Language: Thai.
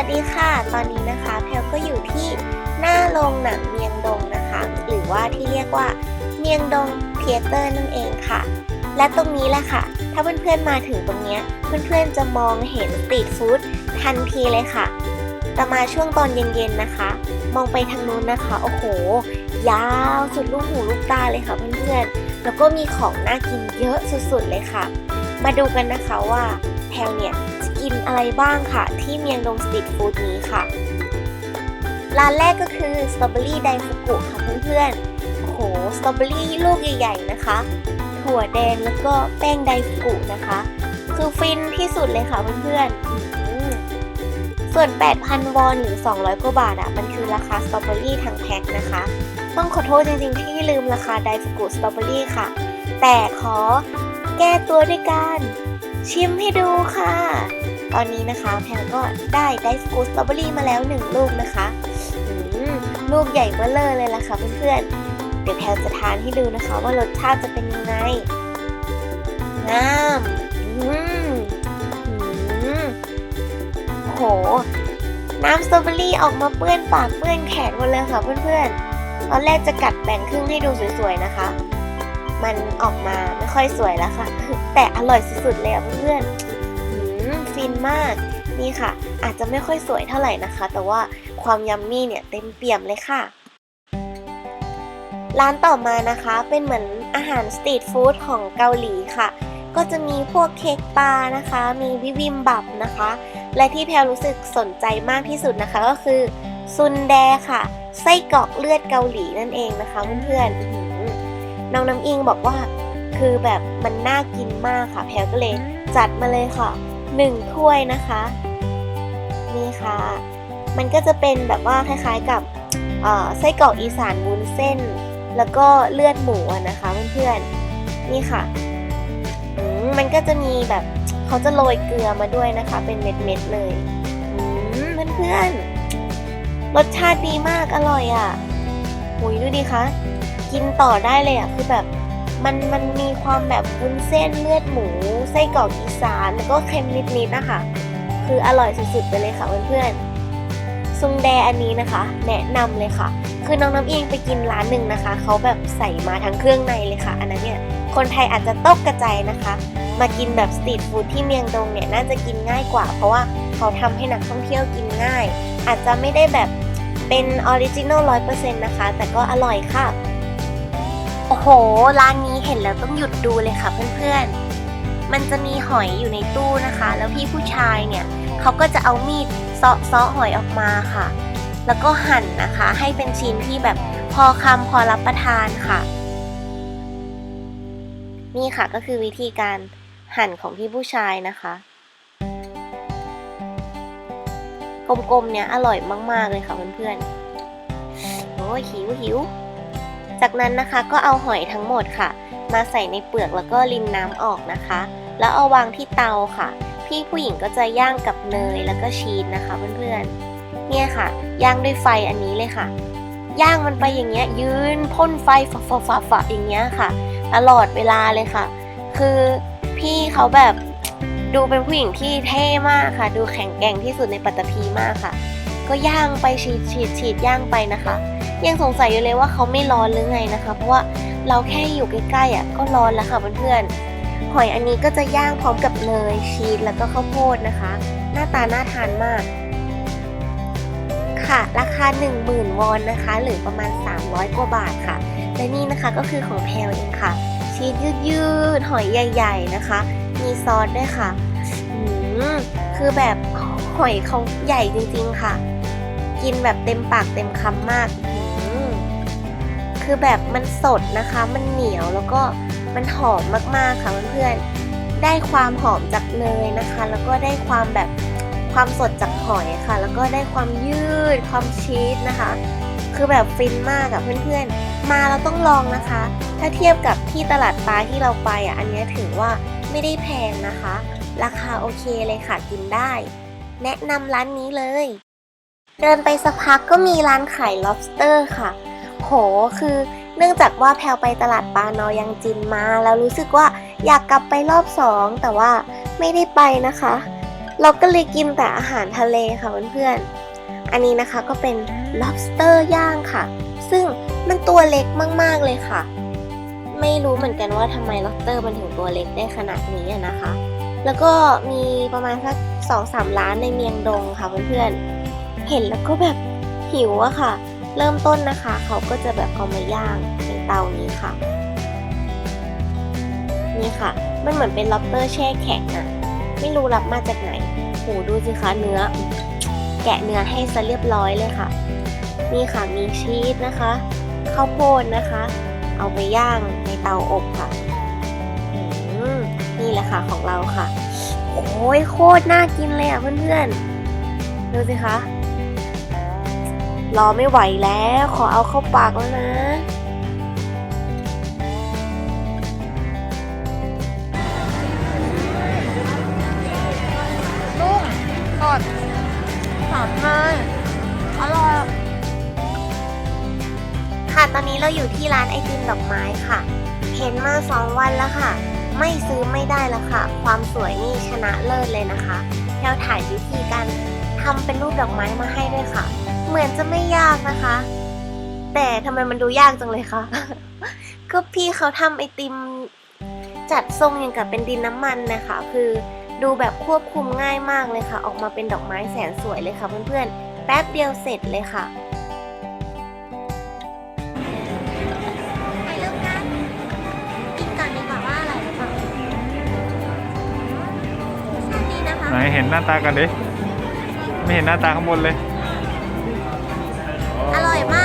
วัสดีค่ะ ตอนนี้นะคะแพลก็อยู่ที่หน้าโรงหนังเมียงดงนะคะ หรือว่าที่เรียกว่าเมียงดงเทเตอร์นั่นเองค่ะ และตรงนี้แหละค่ะ ถ้าเพื่อนๆมาถึงตรงนี้เพื่อนๆจะมองเห็นสตรีทฟู้ดทันทีเลยค่ะแต่มาช่วงตอนเย็นๆนะคะ มองไปทางนู้นนะคะ โอ้โห ยาวสุดลูกหูลูกตาเลยค่ะเพื่อนๆ แล้วก็มีของน่ากินเยอะสุดๆเลยค่ะ มาดูกันนะคะว่าแพลเนี่ย กินอะไรบ้างค่ะ ที่เมียงดงสตรีทฟู้ดนี้ค่ะ ร้านแรกก็คือสตรอเบอรี่ไดฟุกุค่ะเพื่อนๆโอ้โหสตรอเบอรี่ลูกใหญ่ๆนะคะ ถั่วแดงแล้วก็แป้งไดฟุกุนะคะ คือฟินที่สุดเลยค่ะเพื่อนๆส่วน 8,000 วอนหรือ 200 กว่าบาทอะ่ะมันคือราคาสตรอเบอรี่ทั้งแพ็คนะคะ ต้องขอโทษจริงๆ ที่ลืมราคาไดฟุกุสตรอเบอรี่ค่ะ แต่ขอแก้ตัวด้วยการชิมให้ดูค่ะ ตอนนี้นะคะแพลก็ได้ไดฟุกุสตรอเบอรี่มาแล้วหนึ่งลูกนะคะลูกใหญ่เบ้อเลอเลยล่ะค่ะเพื่อนๆ เดี๋ยวแพลจะทานให้ดูนะคะ ว่ารสชาติจะเป็นยังไงน้ำอืมอืมโห น้ำสตรอเบอรี่ออกมาเปื้อนปากเปื้อนแขนหมดเลยค่ะเพื่อนๆ ตอนแรกจะกัดแบ่งครึ่งให้ดูสวยๆนะคะ มันออกมาไม่ค่อยสวยแล้วค่ะ แต่อร่อยสุดๆเลยอะเพื่อนๆ ฟินมาก นี่ค่ะ อาจจะไม่ค่อยสวยเท่าไหร่นะคะ แต่ว่าความยัมมี่เนี่ยเต็มเปี่ยมเลยค่ะ ร้านต่อมานะคะเป็นเหมือนอาหารสตรีทฟู้ดของเกาหลีค่ะ ก็จะมีพวกเค้กปลานะคะ มีวิบิมบับนะคะ และที่แพลรู้สึกสนใจมากที่สุดนะคะก็คือซุนแดค่ะ ไส้กรอกเลือดเกาหลีนั่นเองนะคะเพื่อนๆน้องน้ำอิงบอกว่าคือแบบมันน่ากินมากค่ะ แพลก็เลยจัดมาเลยค่ะ หนึ่งถ้วยนะคะ นี่ค่ะ มันก็จะเป็นแบบว่าคล้ายๆกับไส้กรอกอีสานวุ้นเส้น แล้วก็เลือดหมูนะคะเพื่อนๆนี่ค่ะมมันก็จะมีแบบเขาจะโรยเกลือมาด้วยนะคะ เป็นเม็ดๆเลยเพื่อนๆรสชาติดีมากอร่อยอะ่ะหุยดูดิคะ กินต่อได้เลยอะ่ะ คือแบบ มันมันมีความแบบวุ้นเส้นเลือดหมู ไส้กรอกอีสานแล้วก็เค็มนิดๆนะคะ คืออร่อยสุดๆไปเลยค่ะเพื่อนๆซุงแดอันนี้นะคะ แนะนำเลยค่ะ คือน้องน้ำเอิงไปกินร้านหนึ่งนะคะเขาแบบใส่มาทั้งเครื่องในเลยค่ะ อันนั้นเนี่ยคนไทยอาจจะตกกระจายนะคะ มากินแบบสตรีทฟู้ดที่เมียงดงเนี่ยน่าจะกินง่ายกว่า เพราะว่าเขาทำให้นักท่องเที่ยวกินง่าย อาจจะไม่ได้แบบเป็นออริจินอลร้อยเปอร์เซ็นต์นะคะ แต่ก็อร่อยค่ะ โอ้โห ร้านนี้เห็นแล้วต้องหยุดดูเลยค่ะเพื่อนๆ มันจะมีหอยอยู่ในตู้นะคะ แล้วพี่ผู้ชายเนี่ยเขาก็จะเอามีดเซาะเซาะหอยออกมาค่ะ แล้วก็หั่นนะคะ ให้เป็นชิ้นที่แบบพอคำพอรับประทานค่ะ นี่ค่ะก็คือวิธีการหั่นของพี่ผู้ชายนะคะ กลมๆเนี่ยอร่อยมากๆเลยค่ะเพื่อนๆ โอ้ยหิวหิว จากนั้นนะคะก็เอาหอยทั้งหมดค่ะ มาใส่ในเปลือกแล้วก็รินน้ำออกนะคะ แล้วเอาวางที่เตาค่ะ พี่ผู้หญิงก็จะย่างกับเนยแล้วก็ชีสนะคะเพื่อนๆ เนี่ยค่ะ ย่างด้วยไฟอันนี้เลยค่ะ ย่างมันไปอย่างเงี้ยยืนพ่นไฟฝาฝาฝาฝาอย่างเงี้ยค่ะ ตลอดเวลาเลยค่ะ คือพี่เขาแบบดูเป็นผู้หญิงที่เท่มากค่ะ ดูแข็งแกร่งที่สุดในปัตตภีมากค่ะ ก็ย่างไปฉีดฉีดฉีดย่างไปนะคะ ยังสงสัยอยู่เลยว่าเขาไม่ร้อนหรือไงนะคะ เพราะว่าเราแค่อยู่ใกล้ๆอะก็ร้อนแล้วค่ะเพื่อนๆหอยอันนี้ก็จะย่างพร้อมกับเนยชีสแล้วก็ข้าวโพดนะคะ หน้าตาน่าทานมาก ค่ะ ราคา 10,000 วอนนะคะ หรือประมาณ 300 กว่าบาทค่ะ และนี่นะคะก็คือของแพลเองค่ะ ชีสยืดๆหอยใหญ่ ๆนะคะ มีซอสด้วยค่ะคือแบบหอยเขาใหญ่จริงๆค่ะ กินแบบเต็มปากเต็มคำมาก คือแบบมันสดนะคะ มันเหนียวแล้วก็มันหอมมากๆค่ะเพื่อนๆ ได้ความหอมจากเนยนะคะ แล้วก็ได้ความแบบความสดจากหอยค่ะ แล้วก็ได้ความยืดความชีสนะคะ คือแบบฟินมากอะเพื่อนๆ มาเราต้องลองนะคะ ถ้าเทียบกับที่ตลาดปลาที่เราไปอะ อันนี้ถือว่าไม่ได้แพงนะคะ ราคาโอเคเลยค่ะกินได้ แนะนำร้านนี้เลย เดินไปสักพักก็มีร้านขาย lobster ค่ะ โหคือเนื่องจากว่าแพลไปตลาดปลานอยังจินมา แล้วรู้สึกว่าอยากกลับไปรอบสองแต่ว่าไม่ได้ไปนะคะ เราก็เลยกินแต่อาหารทะเลค่ะเพื่อนๆอันนี้นะคะก็เป็น lobster ย่างค่ะ ซึ่งมันตัวเล็กมากๆเลยค่ะ ไม่รู้เหมือนกันว่าทำไม lobster มันถึงตัวเล็กได้ขนาดนี้นะคะ แล้วก็มีประมาณสักสองสามร้านในเมียงดงค่ะเพื่อนๆ เห็นแล้วก็แบบหิวอะค่ะ เริ่มต้นนะคะ เขาก็จะแบบเอามาย่างในเตานี้ค่ะ นี่ค่ะ มันเหมือนเป็น lobster แช่แข็งอะไม่รู้รับมาจากไหนโหดูสิคะเนื้อ แกะเนื้อให้ซะเรียบร้อยเลยค่ะ นี่ค่ะมีชีสนะคะข้าวโพดนะคะ เอาไปย่างในเตาอบค่ะนี่แหละค่ะของเราค่ะ โอ้ยโคตรน่ากินเลยอะเพื่อนๆดูสิคะ รอไม่ไหวแล้วขอเอาเข้าปากแล้วนะนุ่มสดหอมมากอร่อยค่ะตอนนี้เราอยู่ที่ร้านไอติมดอกไม้ค่ะ เห็นมาสองวันแล้วค่ะ ไม่ซื้อไม่ได้แล้วค่ะ ความสวยนี่ชนะเลิศเลยนะคะแพลวถ่ายวิธีการทำเป็นรูปดอกไม้มาให้ด้วยค่ะ เหมือนจะไม่ยากนะคะ แต่ทำไมมันดูยากจังเลยคะ ก็พี่เขาทำไอติมจัดทรงอย่างกับเป็นดินน้ำมันนะคะ คือดูแบบควบคุมง่ายมากเลยค่ะ ออกมาเป็นดอกไม้แสนสวยเลยค่ะ เพื่อนๆ แป๊บเดียวเสร็จเลยค่ะถ่ายรูปกันกินก่อนดีกว่าว่าอร่อยหรือเปล่าสวัสดีนะคะไหนเห็นหน้าตากันดิ ไม่เห็นหน้าตาข้างบนเลย อร่อยม